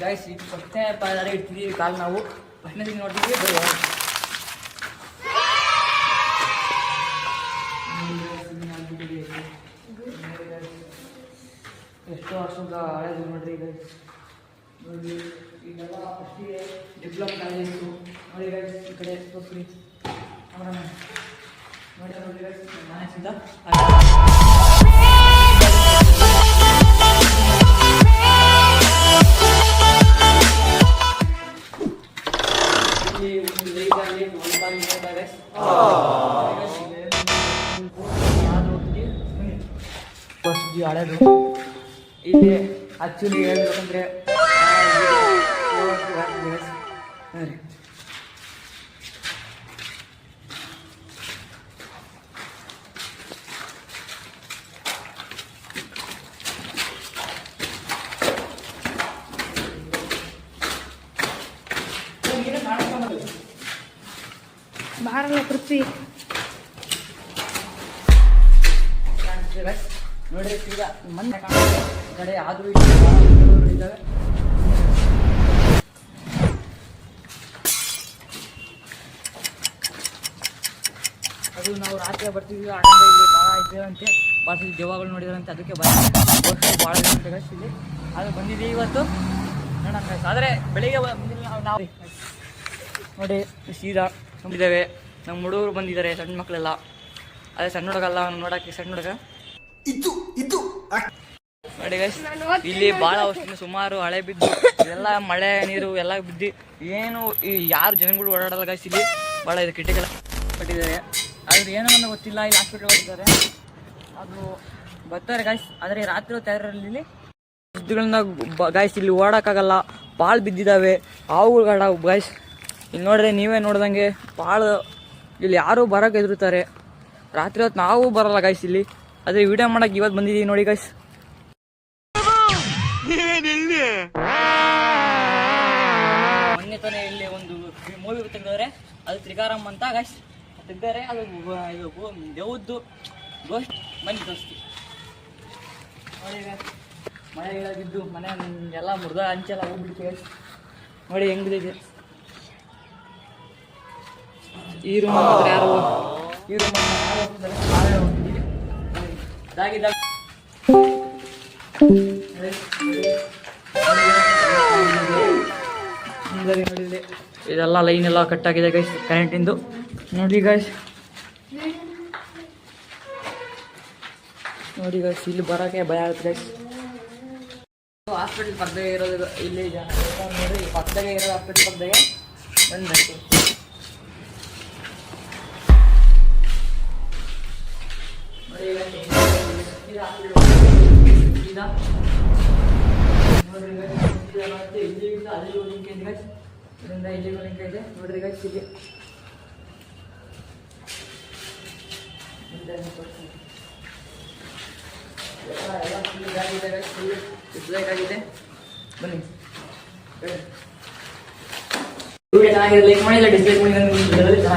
Guys ಈಗ ಫಸ್ಟ್ನೇ ಪಾದಾರ ಇಡ್ತಿದ್ದೀವಿ ಕಾಲು ನಾವು ಫಸ್ಟ್ನೇ ದಿನ ನೋಡ್ತಿದ್ದೀವಿ ಬರೀ ಎಷ್ಟೋ ವರ್ಷದ ಹಳೇದು ನೋಡ್ರಿ ಈಗ ನೋಡಿ ಈಗೆಲ್ಲ ಫಸ್ಟಿಗೆ ಡಿಪ್ಲೊಮಾ ಕಾಲೇಜ್ ಇತ್ತು ನೋಡಿ guys, ಈ ಕಡೆ ತೋರಿಸ್ರಿ ಕ್ಯಾಮ್ರಾಮನ್ ಹಳೇದು ಇಲ್ಲಿ ಆಕ್ಚುಲಿ ಹೇಳ್ಬೇಕಂದ್ರೆ ಬಾರಲ್ಲ ಪೃಥ್ವಿ ನೋಡ್ರಿ, ಈಗ ಕಡೆ ಇದ್ದಾವೆ ಅದು ನಾವು ರಾತ್ರಿ ಬರ್ತೀವಿ ಆಟಂದ ಇಲ್ಲಿ ಭಾಳ ಇದ್ದೇವಂತೆ. ಭಾಳ ದೇವಾಗಳು ನೋಡಿದ್ರಂತೆ, ಅದಕ್ಕೆ ಬರ ಭಾಳ ಇಲ್ಲಿ. ಅದು ಬಂದಿದೆ ಇವತ್ತು. ನೋಡೋಣ. ಆದರೆ ಬೆಳಿಗ್ಗೆ ಬಂದಿಲ್ಲ ನಾವು. ನೋಡಿ ಸೀದಾ ತುಂಬಿದ್ದೇವೆ. ನಮ್ಮ ಹುಡುಗರು ಬಂದಿದ್ದಾರೆ ಸಣ್ಣ ಮಕ್ಕಳೆಲ್ಲ. ಅದೇ ಸಣ್ಣ ಹುಡುಗಲ್ಲ ಅವ್ನು ನೋಡಕ್ಕೆ ಸಣ್ಣ ಹುಡುಗ. ನೋಡಿ ಗೈಸ್ ಇಲ್ಲಿ ಭಾಳ ಅವಶ್ಯ ಸುಮಾರು ಹಳೆ ಬಿದ್ದು ಎಲ್ಲ ಮಳೆ ನೀರು ಎಲ್ಲ ಬಿದ್ದು ಏನು ಈ ಯಾರು ಜನಗಳು ಓಡಾಡಲ್ಲ ಗೈಸ್ ಇಲ್ಲಿ. ಭಾಳ ಇದು ಕಿಟಕಿಲ್ಲ ಕಟ್ಟಿದ್ದಾರೆ ಆದ್ರೆ ಏನೋ ಅನ್ನೋ ಗೊತ್ತಿಲ್ಲ ಇಲ್ಲಿ ಹಾಸ್ಪಿಟ್ಲ್ ಹೋಗಿದ್ದಾರೆ. ಅದು ಬರ್ತಾರೆ ಗಾಯ್ಸ್ ಆದರೆ ರಾತ್ರಿ ಹೊತ್ತು ಯಾರಲ್ಲಿ ಸುದ್ದಿಗಳನ್ನ ಗಾಯ್ಸ್ ಇಲ್ಲಿ ಓಡೋಕ್ಕಾಗಲ್ಲ. ಭಾಳ ಬಿದ್ದಿದ್ದಾವೆ. ಹಾವುಗಳ ಗಾಯ್ಸ್ ಇಲ್ಲಿ ನೋಡ್ರಿ ನೀವೇ ನೋಡ್ದಂಗೆ ಭಾಳ ಇಲ್ಲಿ ಯಾರು ಬರೋಕೆ ಎದುರುತ್ತಾರೆ ರಾತ್ರಿ ಹೊತ್ತು ನಾವು ಬರಲ್ಲ ಗಾಯ್ಸ್ ಇಲ್ಲಿ. ಅದೇ ವಿಡಿಯೋ ಮಾಡಕ್ಕೆ ಇವತ್ತು ಬಂದಿದ್ದೀವಿ ನೋಡಿ ಗಾಯ್ಸ್ ಮೊನ್ನೆ ತಾನೇ ಇಲ್ಲಿ ಒಂದು ಮೂವಿ ತೆಗೆದವ್ರೆ ಅದು ತ್ರಿಕಾರಂ ಅಂತ ಗಾಯ್ಸ್ ತೆಗ್ದಾರೆ ಅದು ಇದು ದೇವದ್ದು ಗೋಸ್ಟ್ ಮನೆ ದೋಸ್ತಿ ಮಳೆ ಬಿದ್ದು ಮನೆ ಎಲ್ಲ ಮುರ್ದ ಅಂಚೆಲ್ಲ ಹೋಗ್ಬಿಟ್ಟು guys. ನೋಡಿ ಹೆಂಗಿದೆ. ಈ ರೂಮ್ ಯಾರು ಈ ರೂಮ್ ಇದೆಲ್ಲ ಲೈನ್ ಎಲ್ಲ ಕಟ್ ಆಗಿದೆ ಗೈಸ್ ಕರೆಂಟಿಂದು ನೋಡಿ ಗೈಸ್ ನೋಡಿ ಗೈಸ್ ಇಲ್ಲಿ ಬರೋಕೆ ಭಯ ಆಗುತ್ತೆ ಗೈಸ್ ಹಾಸ್ಪಿಟಲ್ ಪಕ್ಕದಾಗ ಇರೋದು ಇಲ್ಲಿ ನೋಡಿ ಪಕ್ಕದಾಗೆ ಇರೋದು ಹಾಸ್ಪಿಟಲ್ ಪಕ್ಕದಾಗೆ ಬಂದ್ಬೇಕು ಅಲ್ಲಿಗೆ ಲಿಂಕ್ ಇದೆ guys. ಇದರಿಂದ ಇಲ್ಲಿಗೂ ಲಿಂಕ್ ಇದೆ ನೋಡ್ರಿ guys ಇಲ್ಲಿ ಇಂದ ಹಿಂಗ್ ತೋರ್ಸ್ತೀನಿ. ಎಲ್ಲ ಎಲ್ಲ full ಇದಾಗಿದೆ guys, full display ಆಗಿದೆ ಬನ್ನಿ ವಿಡಿಯೋ ಚೆನ್ನಾಗಿದೆ ಲೈಕ್ ಮಾಡಿ ಇಲ್ಲ ಡಿಸ್ಲೈಕ್ ಮಾಡಿ ನನಗೆ ಚೆನ್ನಾಗಿರುತ್ತೆ